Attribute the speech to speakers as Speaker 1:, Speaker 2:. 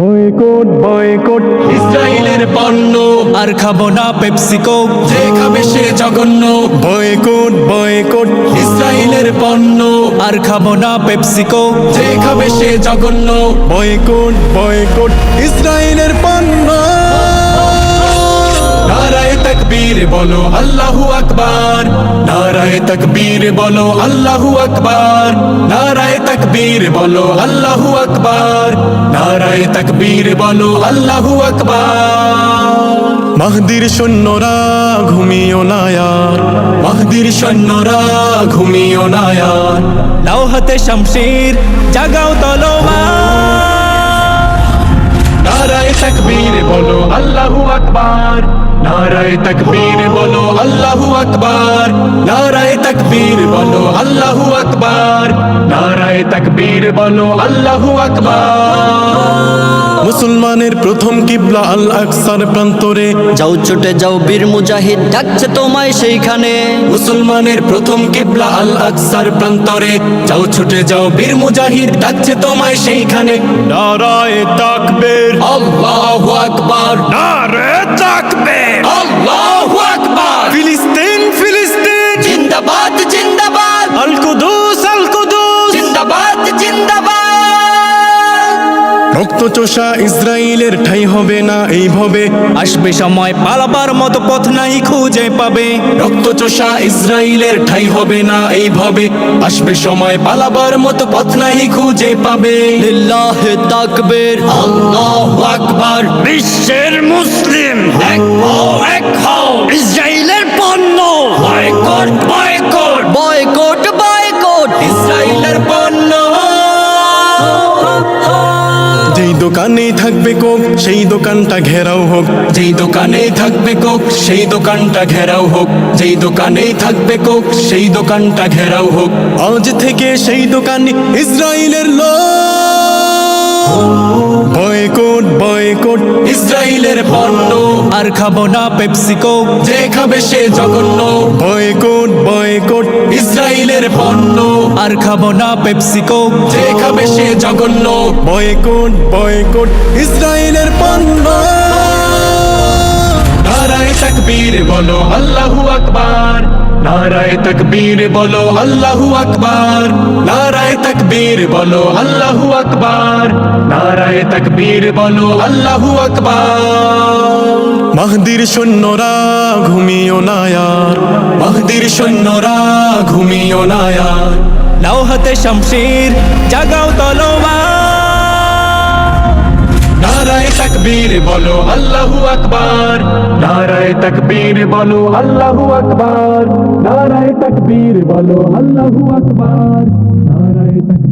Speaker 1: Boycott boycott.
Speaker 2: ইসরায়েলের পণ্য
Speaker 3: আর খাব না পেপসিকো।
Speaker 2: যে খাবে সে জঘন্য।
Speaker 1: Boycott boycott.
Speaker 2: ইসরায়েলের পণ্য
Speaker 3: আর খাব না পেপসিকো।
Speaker 2: যে খাবে সে জঘন্য।
Speaker 1: Boycott boycott. ইসরায়েলের পণ্য
Speaker 2: তকবীর বলো আল্লাহু আকবার। নারায় তকবীর বলো আল্লাহু আকবার। নারায় তকবীর বলো আল্লাহু আকবার। নারায় তকবীর বলো আল্লাহু আকবার।
Speaker 1: মাহদির সৈন্যরা ঘুমিও না আর
Speaker 2: মাহদির সৈন্যরা ঘুমিও না আর
Speaker 3: নাও হাতে শামশির জাগাও তলোয়ার।
Speaker 2: নারায় তকবীর বলো আল্লাহু আকবার। নারায় তকবীর বলো আল্লাহু আকবার। নারায় তকবীর বলো আল্লাহু আকবার। নারায় তকবীর বলো আল্লাহু আকবার।
Speaker 1: মুসলমানের প্রথম কিবলা আল আকসার প্রান্তরে।
Speaker 4: যাও ছুটে যাও বীর মুজাহিদ ডাকছে তোমায় সেইখানে।
Speaker 2: মুসলমানের প্রথম কিবলা আল আকসার প্রান্তরে। যাও ছুটে যাও বীর মুজাহিদ ডাকছে তোমায় সেইখানে।
Speaker 1: নারায় তাকবীর।
Speaker 2: আল্লাহু আকবার।
Speaker 1: নারে
Speaker 2: জিন্দাবাদ জিন্দাবাদ।
Speaker 1: রক্তচোষা ইসরায়েলের ঠাই হবে না এইভাবে।
Speaker 3: আসবে সময় পালাবার মতো পথ নাই খুঁজে পাবে।
Speaker 2: রক্তচোষা ইসরায়েলের ঠাই হবে না এইভাবে। আসবে সময় পালাবার মতো পথ নাই খুঁজে পাবে।
Speaker 4: লিল্লাহে তাকবীর।
Speaker 2: আল্লাহু আকবার।
Speaker 4: বিশ্বের মুসলিম।
Speaker 2: এক
Speaker 1: দোকানেই থাকবে কোক সেই দোকানটা ঘেরাও হোক।
Speaker 2: যেই দোকানে থাকবে কোক সেই দোকানটা ঘেরাও হোক। যেই দোকানে থাকবে কোক সেই দোকানটা ঘেরাও হোক।
Speaker 1: আজ থেকে সেই দোকানে ইসরায়েলের লোক। Boycott boycott.
Speaker 2: ইসরায়েলের পণ্য।
Speaker 3: আর খাব না পেপসিকো
Speaker 2: যে খাবে সে জঘন্য।
Speaker 1: Boycott boycott.
Speaker 2: ইসরায়েলের পণ্য।
Speaker 3: আর খাব না পেপসিকো।
Speaker 2: যে খাবে সে জঘন্য।
Speaker 1: বয়কট বয়কট ইসরায়েলের পণ্য
Speaker 2: নারায় তকবীর বলো আল্লাহু আকবার। নারায় তকবীর বলো আল্লাহু আকবার। নারায় তকবীর বলো আল্লাহু আকবার। নারায় তকবীর বলো আল্লাহু আকবার।
Speaker 1: মাহদির সৈন্যরা ঘুমিও নায়ার
Speaker 2: মাহদির সৈন্যরা ঘুমিও না আর
Speaker 3: নাও হাতে শামশির জাগাও তলোয়ার
Speaker 2: নারায় তকবীর বলো আল্লাহু আকবার নারায় তকবীর বলো আল্লাহু আকবার নারায় তকবীর বলো আল্লাহু আকবার নারায় তকবীর বলো